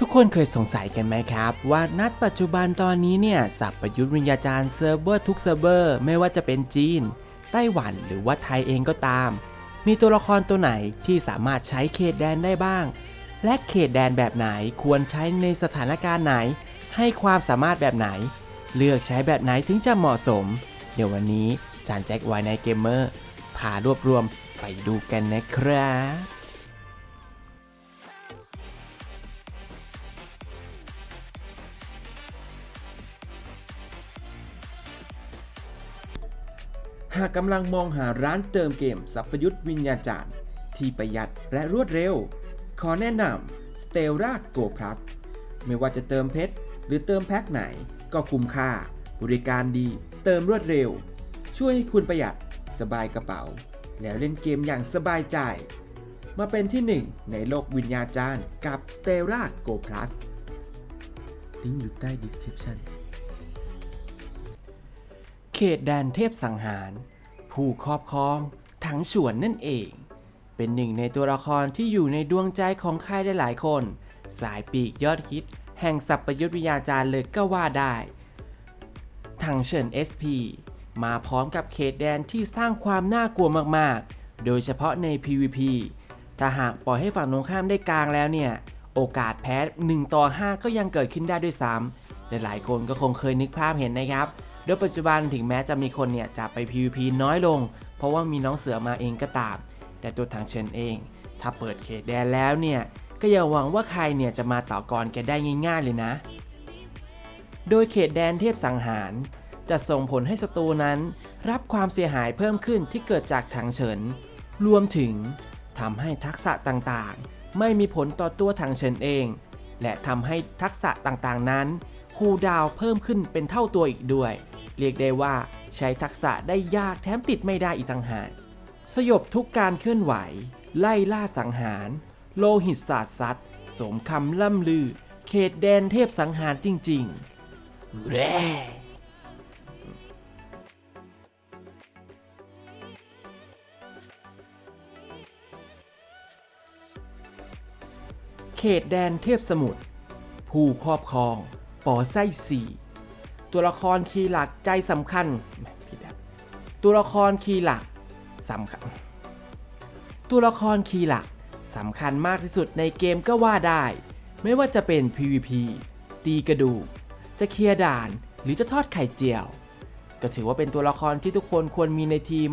ทุกคนเคยสงสัยกันไหมครับ ว่านัดปัจจุบันตอนนี้เนี่ยสับประยุทธ์วิญญาจารย์เซิร์ฟเวอร์ทุกเซิร์ฟเวอร์ไม่ว่าจะเป็นจีน ไต้หวันหรือว่าไทยเองก็ตาม มีตัวละครตัวไหนที่สามารถใช้เขตแดนได้บ้าง และเขตแดนแบบไหนควรใช้ในสถานการณ์ไหน ให้ความสามารถแบบไหน เลือกใช้แบบไหนถึงจะเหมาะสม เดี๋ยววันนี้จานแจ็คไวในเกมเมอร์พารวบรวมไปดูกันนะครับ หากกำลังมองหาร้านเติมเกมสัพยุทธวิญญาจารย์ ที่ประหยัดและรวดเร็ว ขอแนะนำ s t e l l a Go Plus ไม่ว่าจะเติมเพชรหรือเติมแพ็คไหน ก็คุ้มค่า บริการดี เติมรวดเร็ว ช่วยให้คุณประหยัดสบายกระเป๋า แล้วเล่นเกมอย่างสบายใจ มาเป็นที่หนึ่งในโลกวิญญาจารย์กับ s t e l l a Go Plus ลิงก์อยู่ใต้ description เขตแดนเทพสังหาร ผู้ครอบครองถังฉวนนั่นเอง เป็นหนึ่งในตัวละครที่อยู่ในดวงใจของใครได้หลายคน สายปีกยอดฮิต แห่งสัพยุทธวิญญาจารย์เลยก็ว่าได้ถังเฉิน SP มาพร้อมกับเขตแดนที่สร้างความน่ากลัวมากๆ โดยเฉพาะใน PVP ถ้าหากปล่อยให้ฝั่งตรงข้ามได้กลางแล้วเนี่ย โอกาสแพ้ 1 ต่อ 5 ก็ยังเกิดขึ้นได้ด้วยซ้ำหลายๆคนก็คงเคยนึกภาพเห็นนะครับ โดยปัจจุบันถึงแม้จะมีคนเนี่ยจะไป PVP น้อยลง เพราะว่ามีน้องเสือมาเองก็ตาม แต่ตัวทางเชิญเอง ถ้าเปิดเขตแดนแล้วเนี่ยก็อย่าหวังว่าใครเนี่ยจะมาต่อกรแกได้ง่ายๆเลยนะ โดยเขตแดนเทพสังหาร จะส่งผลให้ศัตรูนั้น รับความเสียหายเพิ่มขึ้นที่เกิดจากถังเฉิน รวมถึงทำให้ทักษะต่างๆ ไม่มีผลต่อตัวถังเฉินเอง และทำให้ทักษะต่างๆนั้น คูลดาวเพิ่มขึ้นเป็นเท่าตัวอีกด้วย เรียกได้ว่าใช้ทักษะได้ยากแถมติดไม่ได้อีกต่างหากสยบทุกการเคลื่อนไหว ไล่ล่าสังหาร โลหิตศาสตร์ซัดสมคำล่ำลือ เขตแดนเทพสังหารจริงๆแร่เขตแดนเทพสมุทรผู้ครอบครอง ปอไส้สี่ตัวละครคีย์หลักใจสำคัญผิดอะตัวละครคีย์หลักสำคัญ ตัวละครคีย์หลักสำคัญมากที่สุดในเกมก็ว่าได้ ไม่ว่าจะเป็น PVP ตีกระดูก จะเคลียร์ด่าน หรือจะทอดไข่เจียว ก็ถือว่าเป็นตัวละครที่ทุกคนควรมีในทีม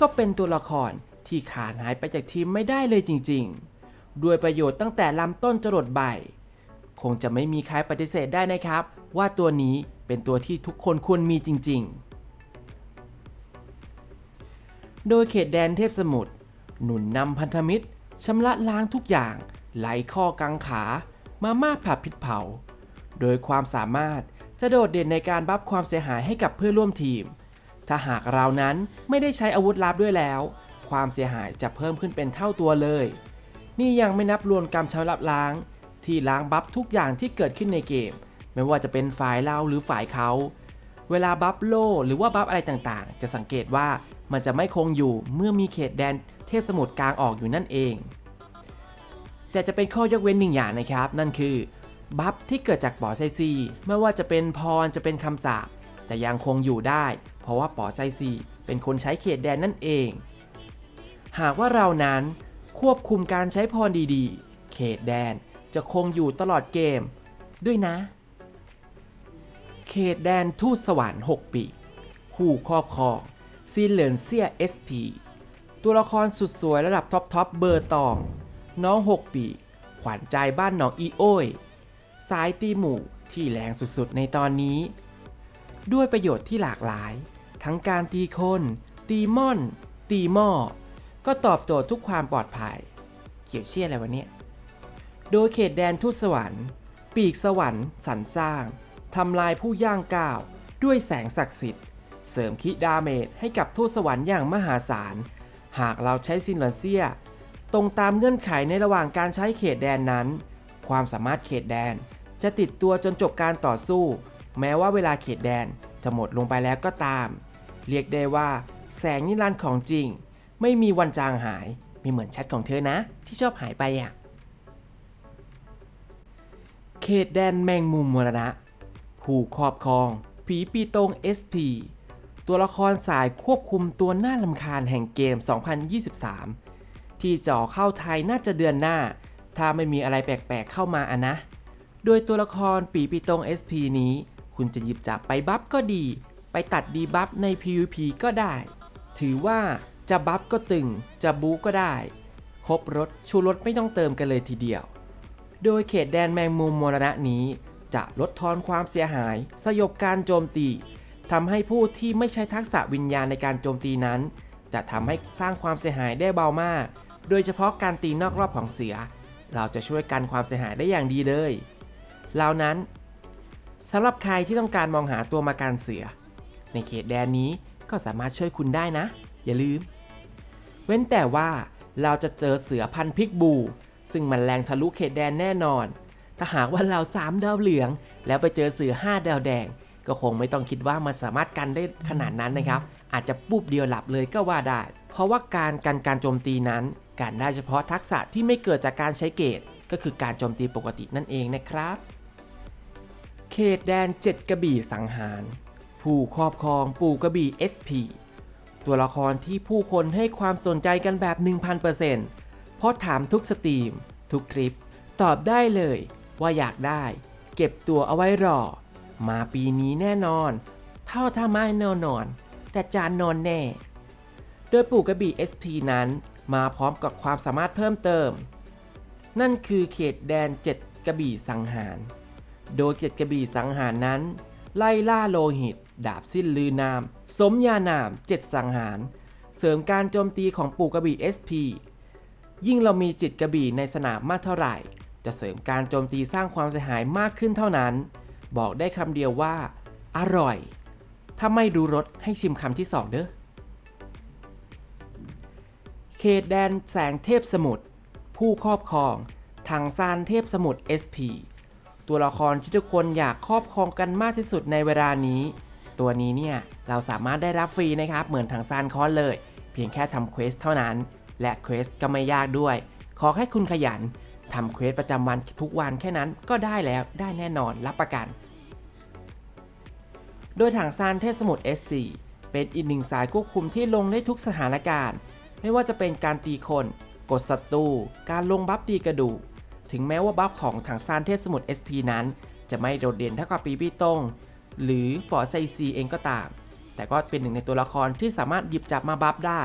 ก็เป็นตัวละครที่ขาดหายไปจากทีมไม่ได้เลยจริง ๆ ด้วยประโยชน์ตั้งแต่ลำต้นจรดใบ คงจะไม่มีใครปฏิเสธได้นะครับ ว่าตัวนี้เป็นตัวที่ทุกคนควรมีจริง ๆ โดยเขตแดนเทพสมุทรหนุนนำพันธมิตรชำระล้างทุกอย่างไหลข้อกังขามาม่าผัดผิดเผา โดยความสามารถจะโดดเด่นในการบัฟความเสียหายให้กับเพื่อนร่วมทีม ถ้าหากเรานั้นไม่ได้ใช้อาวุธลับด้วยแล้ว ความเสียหายจะเพิ่มขึ้นเป็นเท่าตัวเลย นี่ยังไม่นับรวมกรรมชำระล้าง ที่ล้างบัฟทุกอย่างที่เกิดขึ้นในเกม ไม่ว่าจะเป็นฝ่ายเราหรือฝ่ายเขา เวลาบัฟโลหรือว่าบัฟอะไรต่างๆ จะสังเกตว่ามันจะไม่คงอยู่เมื่อมีเขตแดนเทพสมุทรกลางออกอยู่นั่นเอง แต่จะเป็นข้อยกเว้นหนึ่งอย่างนะครับ นั่นคือบัฟที่เกิดจากปอไซซีไม่ว่าจะเป็นพรจะเป็นคำสาปแต่ยังคงอยู่ได้ เพราะว่าปอไซซีเป็นคนใช้เขตแดนนั่นเอง หากว่าเรานั้นควบคุมการใช้พรดีๆ เขตแดน จะคงอยู่ตลอดเกม ด้วยนะ เขตแดนทูตสวรรค์ 6 ปีผู้ครอบครองซีเหลินเซีย SP ตัวละครสุดสวยระดับท็อปท็อปเบอร์ตอง น้อง 6 ปี ขวัญใจบ้านหนองอีโอ้ยสายตีหมู่ที่แรงสุดๆ ในตอนนี้ ด้วยประโยชน์ที่หลากหลาย ทั้งการตีคน ตีม่อน ตีหม้อ ก็ตอบโจทย์ทุกความปลอดภัย เกี่ยวเชี่ยอะไรวะเนี่ย โดยเขตแดนทูตสวรรค์ ปีกสวรรค์สรรสร้างทำลายผู้ย่างก้าวด้วยแสงศักดิ์สิทธิ์ เสริมคิดาเมจให้กับทูตสวรรค์อย่างมหาศาล หากเราใช้ซินลันเซีย ตรงตามเงื่อนไขในระหว่างการใช้เขตแดนนั้น ความสามารถเขตแดนจะติดตัวจนจบการต่อสู้ แม้ว่าเวลาเขตแดนจะหมดลงไปแล้วก็ตาม เรียกได้ว่า แสงนิรันดร์ของจริง ไม่มีวันจางหายไม่เหมือนแชทของเธอนะ ที่ชอบหายไปอะ เขตแดนแมงมุมมรณะ ผู้ครอบครอง ผีปีตง SP ตัวละครสายควบคุมตัวหน้าลำคาญแห่งเกม 2023 ที่จะอเข้าไทยน่าจะเดือนหน้า ถ้าไม่มีอะไรแปลกๆเข้ามาอะนะ โดยตัวละครปีปีตง SP นี้ คุณจะหยิบจับไปบัฟก็ดี ไปตัดดีบัฟใน PVP ก็ได้ ถือว่าจะบัฟก็ตึง จะบูก็ได้ ครบรถชูรสไม่ต้องเติมกันเลยทีเดียว โดยเขตแดนแมงมุมมรณะนี้ จะลดทอนความเสียหาย สยบการโจมตีทำให้ผู้ที่ไม่ใช้ทักษะวิญญาณในการโจมตีนั้น จะทำให้สร้างความเสียหายได้เบามาก โดยเฉพาะการตีนอกรอบของเสือ เราจะช่วยกันความเสียหายได้อย่างดีเลยเหล่านั้นสำหรับใครที่ต้องการมองหาตัวมาการเสือ ในเขตแดนนี้ก็สามารถช่วยคุณได้นะ อย่าลืม เว้นแต่ว่าเราจะเจอเสือพันธุ์พิกบู ซึ่งมันแรงทะลุเขตแดนแน่นอน ถ้าหากว่าเรา 3 ดาวเหลือง แล้วไปเจอเสือ 5 ดาวแดง ก็คงไม่ต้องคิดว่ามันสามารถกันได้ขนาดนั้นนะครับ อาจจะปุ๊บเดียวหลับเลยก็ว่าได้ เพราะว่าการกันการโจมตีนั้น การได้เฉพาะทักษะที่ไม่เกิดจากการใช้เกตก็คือการโจมตีปกตินั่นเองนะครับ เขตแดน 7 กระบี่สังหาร ผู้ครอบครองปู่กระบี่ SP ตัวละครที่ผู้คนให้ความสนใจกันแบบ 1000% เพราะถามทุกสตรีม ทุกคลิป ตอบได้เลยว่าอยากได้ เก็บตัวเอาไว้รอ มาปีนี้แน่นอน เท่าถ้าไม่แน่นอน แต่จานนอนแน่ โดยปู่กระบี่ SP นั้นมาพร้อมกับความสามารถเพิ่มเติม นั่นคือเขตแดน 7 กระบี่สังหาร โดยเจ็ดกระบี่สังหารนั้น ไล่ล่าโลหิต ดาบสิ้นลือนาม สมญานามเจ็ดสังหาร เสริมการโจมตีของปู่กระบี่ SP ยิ่งเรามีจิตกระบี่ในสนามมากเท่าไหร่ จะเสริมการโจมตีสร้างความเสียหายมากขึ้นเท่านั้น บอกได้คำเดียวว่า อร่อย ถ้าไม่รู้รสให้ชิมคำที่สองเด้อเขตแดนแสงเทพสมุทรผู้ครอบครองทางซานเทพสมุทร SP ตัวละครที่ทุกคนอยากครอบครองกันมากที่สุดในเวลานี้ ตัวนี้เนี่ย เราสามารถได้รับฟรีนะครับ เหมือนทางซานคอนเลย เพียงแค่ทำเควสเท่านั้น และเควสก็ไม่ยากด้วย ขอให้คุณขยันทำเควสประจำวันทุกวันแค่นั้นก็ได้แล้วได้แน่นอนรับประกัน โดยถังซานเทพสมุทร SP เป็นอีกหนึ่งสายควบคุมที่ลงได้ทุกสถานการณ์ ไม่ว่าจะเป็นการตีคน กดศัตรู การลงบัฟตีกระดูก ถึงแม้ว่าบัฟของถังซานเทพสมุทร SP นั้น จะไม่โดดเด่นเท่ากับปีปีตงหรือปอไซซีเองก็ตาม แต่ก็เป็นหนึ่งในตัวละครที่สามารถหยิบจับมาบัฟได้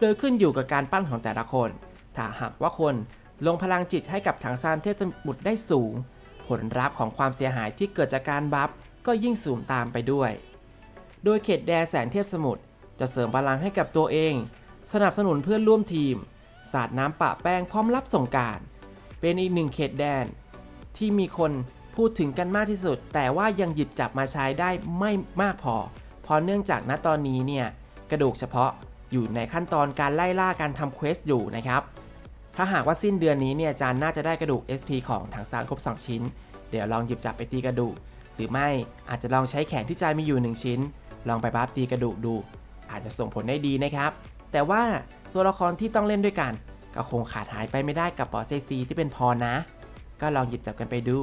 โดยขึ้นอยู่กับการปั้นของแต่ละคน ถ้าหากว่าคนลงพลังจิตให้กับถังซานเทพสมุทรได้สูง ผลลัพธ์ของความเสียหายที่เกิดจากการบัฟก็ยิ่งสูงตามไปด้วย โดยเขตแดนแสนเทพสมุทรจะเสริมพลังให้กับตัวเอง สนับสนุนเพื่อนร่วมทีม สาดน้ำปะแป้งพร้อมรับส่งการ เป็นอีกหนึ่งเขตแดน ที่มีคนพูดถึงกันมากที่สุด แต่ว่ายังหยิบจับมาใช้ได้ไม่มากพอ เพราะเนื่องจากณตอนนี้เนี่ยกระดูกเฉพาะ อยู่ในขั้นตอนการไล่ล่าการทำเควสอยู่นะครับ ถ้าหากว่าสิ้นเดือนนี้เนี่ยจารย์น่าจะได้กระดูก SP ของถังซานครบ 2 ชิ้น เดี๋ยวลองหยิบจับไปตีกระดูก หรือไม่อาจจะลองใช้แขนที่จานมีอยู่ 1 ชิ้น ลองไปบัฟตีกระดูกดู อาจจะส่งผลได้ดีนะครับ แต่ว่าตัวละครที่ต้องเล่นด้วยกัน ก็คงขาดหายไปไม่ได้กับปอเซซีที่เป็นพอนะ ก็ลองหยิบจับกันไปดู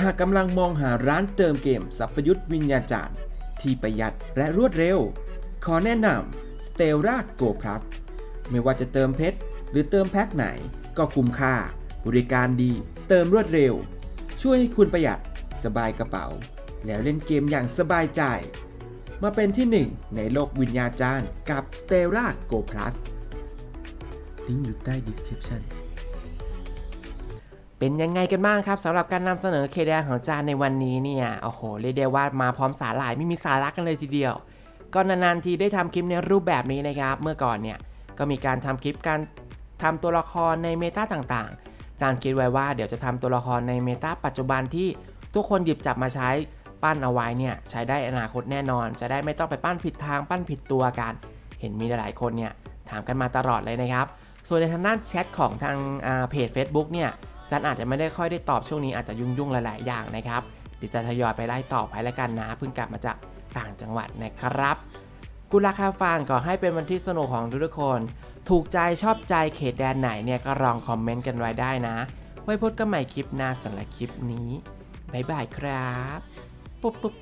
หากกำลังมองหาร้านเติมเกมสัพยุทธวิญญาจารย์ ที่ประหยัดและรวดเร็ว ขอแนะนำ Stella Go Plus ไม่ว่าจะเติมเพชร หรือเติมแพ็คไหน ก็คุ้มค่า บริการดี เติมรวดเร็ว ช่วยให้คุณประหยัด สบายกระเป๋า แล้วเล่นเกมอย่างสบายใจ มาเป็นที่หนึ่งในโลกวิญญาจารย์กับ Stella Go Plus ลิงก์อยู่ใต้ description เป็นยังไงกันบ้างครับสำหรับการนำเสนอเคแดงของจานในวันนี้เนี่ย โอ้โห เรียกได้ว่ามาพร้อมสาหร่ายไม่มีสาระกันเลยทีเดียว ก็นานๆทีได้ทำคลิปในรูปแบบนี้นะครับ เมื่อก่อนเนี่ยก็มีการทำคลิปการทำตัวละครในเมตาต่างๆจานคิดไว้ว่าเดี๋ยวจะทำตัวละครในเมตาปัจจุบันที่ทุกคนหยิบจับมาใช้ปั้นเอาไว้เนี่ยใช้ได้อนาคตแน่นอน จะได้ไม่ต้องไปปั้นผิดทางปั้นผิดตัวกัน เห็นมีหลายๆคนเนี่ยถามกันมาตลอดเลยนะครับ ส่วนในทางด้านแชทของทางเพจ Facebook เนี่ยจันอาจจะไม่ได้ค่อยได้ตอบช่วงนี้อาจจะยุ่งๆหลายๆอย่างนะครับเดี๋ยวจะทยอยไปไล่ตอบให้แล้วกันนะเพิ่งกลับมาจาก ต่างจังหวัดนะครับกุลาคาฟานขอให้เป็นวันที่สนุกของทุกคน ถูกใจชอบใจเขตแดนไหนเนี่ยก็ลองคอมเมนต์กันไว้ได้นะ ไว้พบกันใหม่คลิปหน้าสำหรับคลิปนี้ บ๊ายบายครับ ปุ๊บปุ๊บ